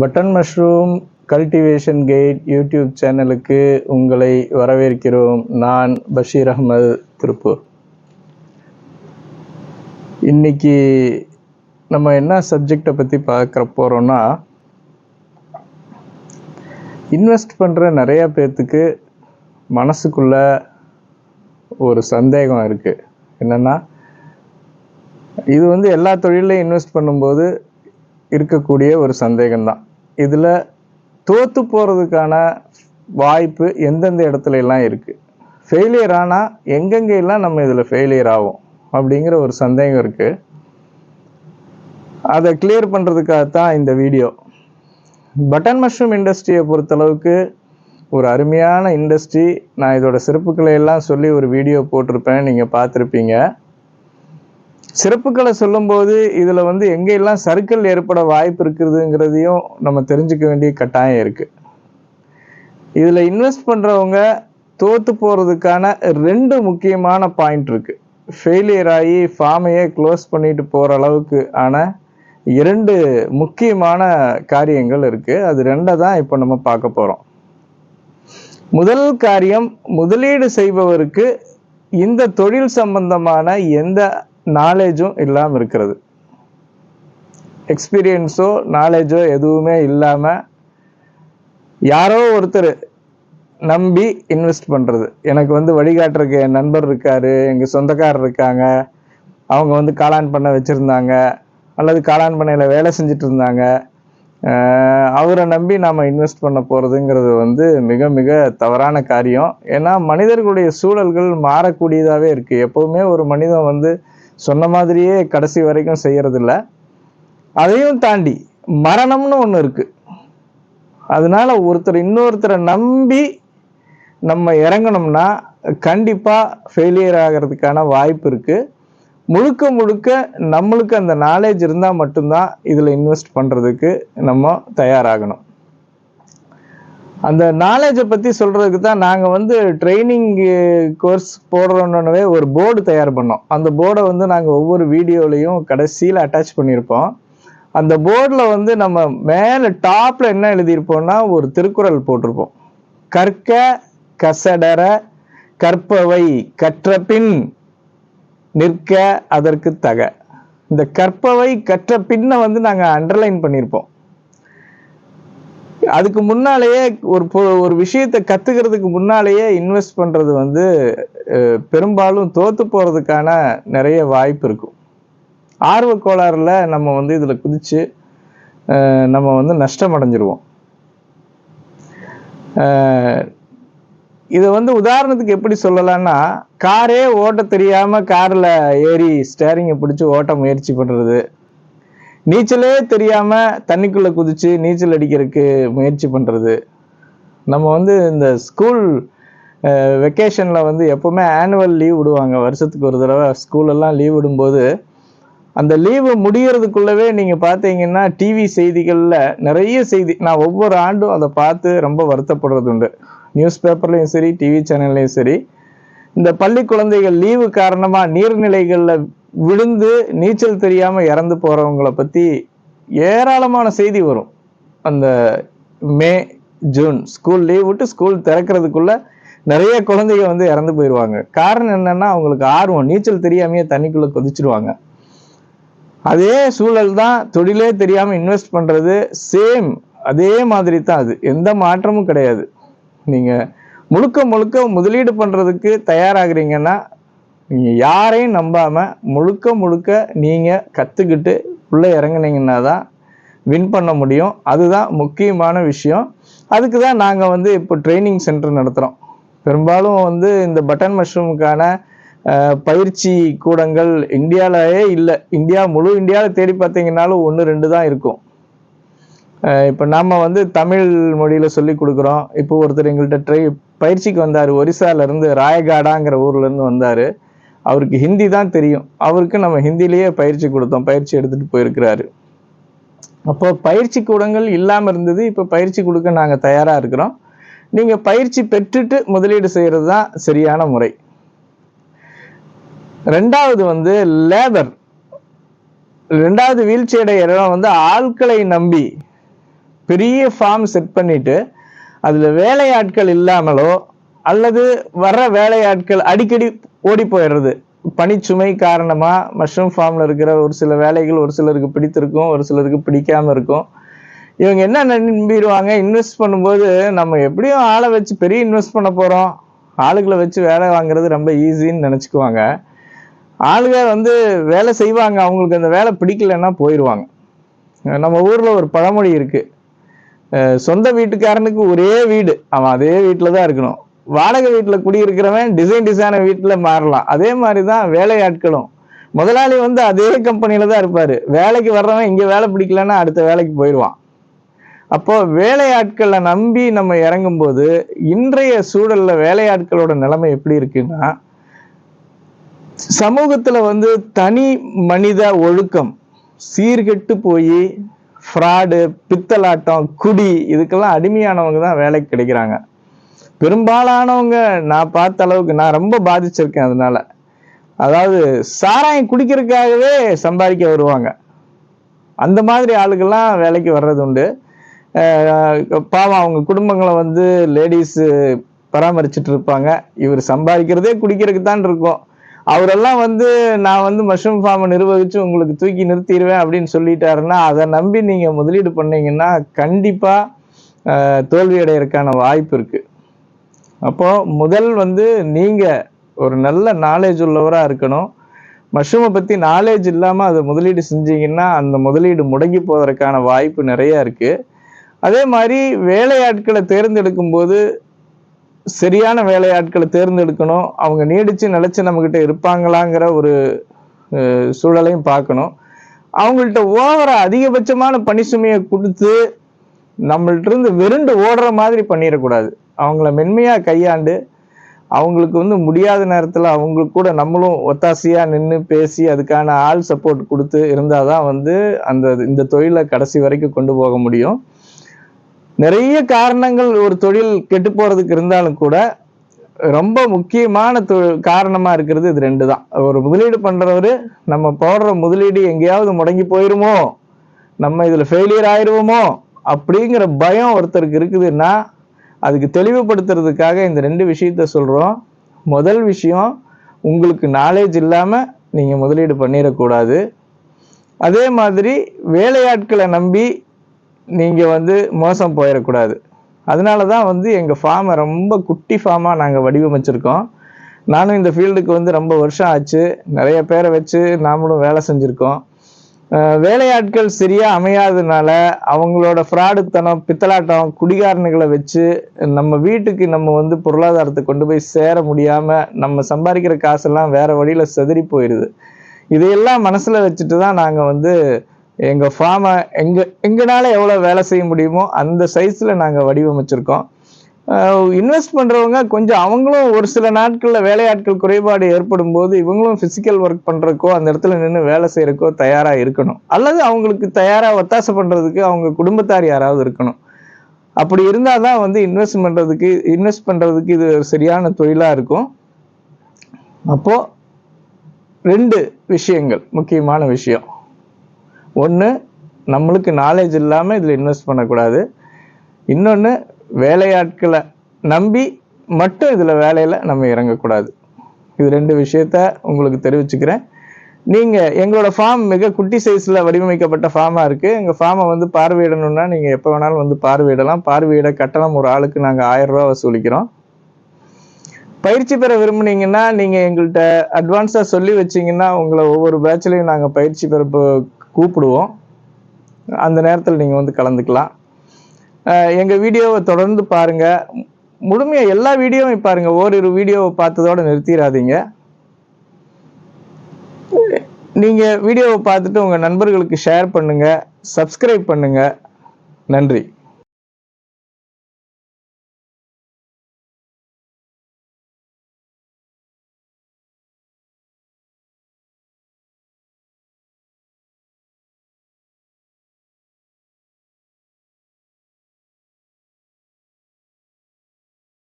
Button mushroom cultivation guide YouTube சேனலுக்கு உங்களை வரவேற்கிறோம். நான் பஷீர் அகமது திருப்பூர். இன்னைக்கு நம்ம என்ன சப்ஜெக்டை பற்றி பார்க்குற போகிறோம்னா இன்வெஸ்ட் பண்ணுற நிறைய பேர்த்துக்கு மனசுக்குள்ள ஒரு சந்தேகம் இருக்குது என்னென்னா இது வந்து எல்லா தொழிலையும் இன்வெஸ்ட் பண்ணும்போது இருக்கக்கூடிய ஒரு சந்தேகம்தான். இதில் தோற்று போகிறதுக்கான வாய்ப்பு எந்தெந்த இடத்துல எல்லாம் இருக்குது ஃபெயிலியர் ஆனால் எங்கெங்கே எல்லாம் நம்ம இதில் ஃபெயிலியர் ஆகும் அப்படிங்கிற ஒரு சந்தேகம் இருக்குது அதை கிளியர் பண்ணுறதுக்காகத்தான் இந்த வீடியோ பட்டன் மஷ்ரூம் இண்டஸ்ட்ரியை பொறுத்தளவுக்கு ஒரு அருமையான இண்டஸ்ட்ரி நான் இதோட சிறப்புகளை எல்லாம் சொல்லி ஒரு வீடியோ போட்டிருப்பேன். நீங்கள் பார்த்துருப்பீங்க. சிறப்புகளை சொல்லும்போது இதில் வந்து எங்கெல்லாம் சர்க்கிள் ஏற்பட வாய்ப்பு இருக்கிறதுங்கிறதையும் நம்ம தெரிஞ்சுக்க வேண்டிய கட்டாயம் இருக்குது இதில் இன்வெஸ்ட் பண்ணுறவங்க தோற்று போகிறதுக்கான ரெண்டு முக்கியமான பாயிண்ட் இருக்குது ஃபெயிலியர் ஆகி ஃபார்மையே க்ளோஸ் பண்ணிட்டு போகிற அளவுக்கு ஆன இரண்டு முக்கியமான காரியங்கள் இருக்குது அது ரெண்டை தான் இப்போ நம்ம பார்க்க போகிறோம் முதல் காரியம் முதலீடு செய்பவருக்கு இந்த தொழில் சம்பந்தமான எந்த நாலேஜும் இல்லாமல் இருக்கிறது. எக்ஸ்பீரியன்ஸோ நாலேஜோ எதுவுமே இல்லாமல் யாரோ ஒருத்தர் நம்பி இன்வெஸ்ட் பண்ணுறது எனக்கு வந்து வழிகாட்டுறதுக்கு என் நண்பர் இருக்கார் எங்கள் சொந்தக்காரர் இருக்காங்க அவங்க வந்து காளான் பண்ண வச்சுருந்தாங்க அல்லது காளான் பண்ணையில் வேலை செஞ்சுட்டு இருந்தாங்க. அவரை நம்பி நாம் இன்வெஸ்ட் பண்ண போகிறதுங்கிறது வந்து மிக மிக தவறான காரியம். ஏன்னா மனிதர்களுடைய சூழல்கள் மாறக்கூடியதாகவே இருக்குது எப்போவுமே ஒரு மனிதன் வந்து சொன்ன மாதிரியே கடைசி வரைக்கும் செய்யறதில்ல. அதையும் தாண்டி மரணம்னு ஒன்று இருக்கு. அதனால ஒருத்தர் இன்னொருத்தரை நம்பி நம்ம இறங்கணும்னா கண்டிப்பாக ஃபெயிலியர் ஆகிறதுக்கான வாய்ப்பு இருக்கு. முழுக்க முழுக்க நம்மளுக்கு அந்த நாலேஜ் இருந்தால் மட்டும்தான் இதில் இன்வெஸ்ட் பண்ணுறதுக்கு நம்ம தயாராகணும். அந்த நாலேஜை பற்றி சொல்கிறதுக்கு தான் நாங்கள் வந்து ட்ரைனிங் கோர்ஸ் போடுறோன்னே ஒரு போர்டு தயார் பண்ணோம். அந்த போர்டை வந்து நாங்கள் ஒவ்வொரு வீடியோலையும் கடைசியில் அட்டாச் பண்ணியிருப்போம். அந்த போர்டில் வந்து நம்ம மேலே டாப்பில் என்ன எழுதியிருப்போம்னா ஒரு திருக்குறள் போட்டிருப்போம். கற்க கசடர கற்பவை கற்றபின் நிற்க அதற்கு தக. இந்த கற்பவை கற்ற பின்னை வந்து நாங்கள் அண்டர்லைன் பண்ணியிருப்போம். அதுக்கு முன்னாலேயே ஒரு ஒரு விஷயத்தை கத்துக்கிறதுக்கு முன்னாலேயே இன்வெஸ்ட் பண்றது வந்து பெரும்பாலும் தோத்து போறதுக்கான நிறைய வாய்ப்பு இருக்கும். ஆர்வ கோளாறுல நம்ம வந்து இதுல குதிச்சு நம்ம வந்து நஷ்டம் அடைஞ்சிருவோம் இதை வந்து உதாரணத்துக்கு எப்படி சொல்லலாம்னா காரே ஓட்ட தெரியாம கார்ல ஏறி ஸ்டேரிங்கை பிடிச்சி ஓட்ட முயற்சி பண்றது நீச்சலே தெரியாம தண்ணிக்குள்ள குதிச்சு நீச்சல் அடிக்கிறதுக்கு முயற்சி பண்றது. நம்ம வந்து இந்த ஸ்கூல் வெக்கேஷனில் வந்து எப்போவுமே ஆனுவல் லீவ் விடுவாங்க. வருஷத்துக்கு ஒரு தடவை ஸ்கூலெல்லாம் லீவ் விடும்போது அந்த லீவு முடிகிறதுக்குள்ளவே நீங்கள் பார்த்தீங்கன்னா டிவி செய்திகளில் நிறைய செய்தி நான் ஒவ்வொரு ஆண்டும் அதை பார்த்து ரொம்ப வருத்தப்படுறது உண்டு. நியூஸ் பேப்பர்லேயும் சரி டிவி சேனல்லையும் சரி. இந்த பள்ளி குழந்தைகள் லீவு காரணமாக நீர்நிலைகளில் விழுந்து நீச்சல் தெரியாமல் இறந்து போகிறவங்களை பற்றி ஏராளமான செய்தி வரும். அந்த மே ஜூன் ஸ்கூல் லீவ் விட்டு ஸ்கூல் திறக்கிறதுக்குள்ள நிறைய குழந்தைங்க வந்து இறந்து போயிடுவாங்க காரணம் என்னன்னா அவங்களுக்கு ஆர்வம். நீச்சல் தெரியாமையே தண்ணிக்குள்ளே கொதிச்சிருவாங்க. அதே சூழல் தான் தொழிலே தெரியாமல் இன்வெஸ்ட் பண்ணுறது சேம் அதே மாதிரி தான் அது. எந்த மாற்றமும் கிடையாது. நீங்கள் முழுக்க முழுக்க முதலீடு பண்ணுறதுக்கு தயாராகிறீங்கன்னா நீங்கள் யாரையும் நம்பாமல் முழுக்க முழுக்க நீங்கள் கற்றுக்கிட்டு உள்ளே இறங்குனீங்கன்னா தான் வின் பண்ண முடியும். அதுதான் முக்கியமான விஷயம். அதுக்கு தான் நாங்கள் வந்து இப்போ ட்ரைனிங் சென்டர் நடத்துகிறோம் பெரும்பாலும் வந்து இந்த பட்டன் மஷ்ரூமுக்கான பயிற்சி கூடங்கள் இந்தியாவிலேயே இல்லை. இந்தியா முழு இந்தியாவில் தேடி பார்த்தீங்கன்னாலும் ஒன்று ரெண்டு தான் இருக்கும். இப்போ நாம் வந்து தமிழ் மொழியில் சொல்லி கொடுக்குறோம். இப்போ ஒருத்தர் எங்கள்கிட்ட ட்ரை பயிற்சிக்கு வந்தார். ஒரிசாலேருந்து ராயகாடாங்கிற ஊர்லேருந்து வந்தார். அவருக்கு ஹிந்தி தான் தெரியும். அவருக்கு நம்ம ஹிந்திலேயே பயிற்சி கொடுத்தோம். பயிற்சி எடுத்துகிட்டு போயிருக்கிறாரு. அப்போ பயிற்சி கூடங்கள் இல்லாமல் இருந்தது. இப்போ பயிற்சி கொடுக்க நாங்கள் தயாராக இருக்கிறோம். நீங்கள் பயிற்சி பெற்றுட்டு முதலீடு செய்கிறது தான் சரியான முறை. ரெண்டாவது வந்து லேபர் ரெண்டாவது வீழ்ச்சி இடம் வந்து ஆட்களை நம்பி பெரிய ஃபார்ம் செட் பண்ணிட்டு அதில் வேலையாட்கள் இல்லாமலோ அல்லது வர்ற வேலையாட்கள் அடிக்கடி ஓடி போயிடுறது. பணிச்சுமை காரணமாக மஷ்ரூம் ஃபார்மில் இருக்கிற ஒரு சில வேலைகள் ஒரு சிலருக்கு பிடித்திருக்கும் ஒரு சிலருக்கு பிடிக்காமல் இருக்கும். இவங்க என்ன நம்பிடுவாங்க? இன்வெஸ்ட் பண்ணும்போது நம்ம எப்படியும் ஆளை வச்சு பெரிய இன்வெஸ்ட் பண்ண போகிறோம் ஆளுகளை வச்சு வேலை வாங்குறது ரொம்ப ஈஸின்னு நினச்சிக்குவாங்க. ஆளுங்க வந்து வேலை செய்வாங்க. அவங்களுக்கு அந்த வேலை பிடிக்கலன்னா போயிடுவாங்க. நம்ம ஊரில் ஒரு பழமொழி இருக்குது சொந்த வீட்டுக்காரனுக்கு ஒரே வீடு. அவன் அதே வீட்டில் தான் இருக்கணும். வாடகை வீட்டில் குடியிருக்கிறவன் டிசைன் டிசைன வீட்டில் மாறலாம். அதே மாதிரி தான் வேலையாட்களும். முதலாளி வந்து அதே கம்பெனியில் தான் இருப்பார். வேலைக்கு வர்றவன் இங்கே வேலை பிடிக்கலன்னா அடுத்த வேலைக்கு போயிடுவான். அப்போ வேலையாட்களை நம்பி நம்ம இறங்கும்போது இன்றைய சூழலில் வேலையாட்களோட நிலைமை எப்படி இருக்குன்னா சமூகத்தில் வந்து தனி மனித ஒழுக்கம் சீர்கெட்டு போய் ஃப்ராடு பித்தலாட்டம் குடி இதுக்கெல்லாம் அடிமையானவங்க தான் வேலைக்கு கிடைக்கிறாங்க. பெரும்பாலானவங்க நான் பார்த்த அளவுக்கு நான் ரொம்ப பாதிச்சிருக்கேன் அதனால. அதாவது சாராயம் குடிக்கிறதுக்காகவே சம்பாதிக்க வருவாங்க. அந்த மாதிரி ஆளுகள்லாம் வேலைக்கு வர்றது உண்டு. பாவம் அவங்க குடும்பங்களை வந்து லேடிஸு பராமரிச்சுட்டு இருப்பாங்க. இவர் சம்பாதிக்கிறதே குடிக்கிறதுக்கு தான் இருக்கும். அவரெல்லாம் வந்து நான் வந்து மஷ்ரூம் ஃபார்மை நிர்வகித்து உங்களுக்கு தூக்கி நிறுத்திடுவேன் அப்படின்னு சொல்லிட்டாருன்னா அதை நம்பி நீங்கள் முதலீடு பண்ணீங்கன்னா கண்டிப்பாக அஹ், தோல்வி வாய்ப்பு இருக்குது அப்போ முதல் வந்து நீங்க ஒரு நல்ல நாலேஜ் உள்ளவராக இருக்கணும். மஷ்ரூமை பற்றி நாலேஜ் இல்லாமல் அதை முதலீடு செஞ்சீங்கன்னா அந்த முதலீடு முடங்கி போவதற்கான வாய்ப்பு நிறையா இருக்குது அதே மாதிரி வேலையாட்களை தேர்ந்தெடுக்கும் போது சரியான வேலையாட்களை தேர்ந்தெடுக்கணும். அவங்க நீடித்து நிலச்சி நம்மக்கிட்ட இருப்பாங்களாங்கிற ஒரு சூழலையும் பார்க்கணும். அவங்கள்ட்ட ஓவரா அதிகபட்சமான பணி சுமையை கொடுத்து நம்மள்ட்ட இருந்து விருண்டு ஓடுற மாதிரி பண்ணிடக்கூடாது. அவங்கள மென்மையாக கையாண்டு அவங்களுக்கு வந்து முடியாத நேரத்தில் அவங்களுக்கு கூட நம்மளும் ஒத்தாசையாக நின்று பேசி அதுக்கான ஆள் சப்போர்ட் கொடுத்து இருந்தால் தான் வந்து அந்த இந்த தொழிலை கடைசி வரைக்கும் கொண்டு போக முடியும். நிறைய காரணங்கள் ஒரு தொழில் கெட்டு போகிறதுக்கு இருந்தாலும் கூட ரொம்ப முக்கியமான தொ- காரணமாக இருக்கிறது இது ரெண்டு தான் ஒரு முதலீடு பண்ணுறவர் நம்ம போடுற முதலீடு எங்கேயாவது முடங்கி போயிருமோ? நம்ம இதில் ஃபெயிலியர் ஆயிடுவோமோ அப்படிங்கிற பயம் ஒருத்தருக்கு இருக்குதுன்னா அதுக்கு தெளிவுபடுத்துறதுக்காக இந்த ரெண்டு விஷயத்த சொல்கிறோம் முதல் விஷயம் உங்களுக்கு நாலேஜ் இல்லாமல் நீங்கள் முதலீடு பண்ணிடக்கூடாது. அதே மாதிரி வேலையாட்களை நம்பி நீங்கள் வந்து மோசம் போயிடக்கூடாது. அதனால தான் வந்து எங்கள் ஃபார்மை ரொம்ப குட்டி ஃபார்மாக நாங்கள் வடிவமைச்சிருக்கோம். நானும் இந்த ஃபீல்டுக்கு வந்து ரொம்ப வருஷம் ஆச்சு. நிறைய பேரை வச்சு நாமளும் வேலை செஞ்சுருக்கோம். வேலையாட்கள் சரியா அமையாததுனால அவங்களோட ஃப்ராடுத்தனம் பித்தலாட்டம் குடிகாரனுகளை வச்சு நம்ம வீட்டுக்கு நம்ம வந்து பொருளாதாரத்தை கொண்டு போய் சேர முடியாம நம்ம சம்பாதிக்கிற காசெல்லாம் வேற வழியில செதறி போயிடுது இதையெல்லாம் மனசுல வச்சுட்டு தான் நாங்க வந்து எங்க ஃபார்மை எங்க எங்கனால எவ்வளவு வேலை செய்ய முடியுமோ அந்த சைஸ்ல நாங்க வடிவமைச்சிருக்கோம். இன்வெஸ்ட் பண்ணுறவங்க கொஞ்சம் அவங்களும் ஒரு சில நாட்களில் வேலையாட்கள் குறைபாடு ஏற்படும் போது இவங்களும் ஃபிசிக்கல் ஒர்க் பண்ணுறக்கோ அந்த இடத்துல நின்று வேலை செய்கிறக்கோ தயாராக இருக்கணும். அல்லது அவங்களுக்கு தயாராக ஒத்தாசை பண்ணுறதுக்கு அவங்க குடும்பத்தார் யாராவது இருக்கணும். அப்படி இருந்தால் தான் வந்து இன்வெஸ்ட் பண்ணுறதுக்கு இன்வெஸ்ட் பண்ணுறதுக்கு இது ஒரு சரியான தொழிலாக இருக்கும். அப்போது ரெண்டு விஷயங்கள் முக்கியமான விஷயம். ஒன்று நம்மளுக்கு நாலேஜ் இல்லாமல் இதில் இன்வெஸ்ட் பண்ணக்கூடாது. இன்னொன்று வேலையாட்களை நம்பி மட்டும் இதில் வேலையில் நம்ம இறங்கக்கூடாது. இது ரெண்டு விஷயத்த உங்களுக்கு தெரிவிச்சுக்கிறேன். நீங்கள் எங்களோட ஃபார்ம் மிக குட்டி சைஸில் வடிவமைக்கப்பட்ட ஃபார்மாக இருக்குது எங்கள் ஃபார்மை வந்து பார்வையிடணும்னா நீங்கள் எப்போ வேணாலும் வந்து பார்வையிடலாம். பார்வையிட கட்டணம் ஒரு ஆளுக்கு நாங்கள் ஆயிரம் வசூலிக்கிறோம். பயிற்சி பெற விரும்புனீங்கன்னா நீங்கள் எங்கள்கிட்ட அட்வான்ஸாக சொல்லி வச்சிங்கன்னா உங்களை ஒவ்வொரு பேட்ச்லையும் நாங்கள் பயிற்சி பெற கூப்பிடுவோம். அந்த நேரத்தில் நீங்கள் வந்து கலந்துக்கலாம். எங்கள் வீடியோவை தொடர்ந்து பாருங்கள் முழுமையாக எல்லா வீடியோவும் பாருங்கள் ஓரிரு வீடியோவை பார்த்ததோட நிறுத்திடாதீங்க. நீங்கள் வீடியோவை பார்த்துட்டு உங்கள் நண்பர்களுக்கு ஷேர் பண்ணுங்கள் சப்ஸ்கிரைப் பண்ணுங்கள் நன்றி.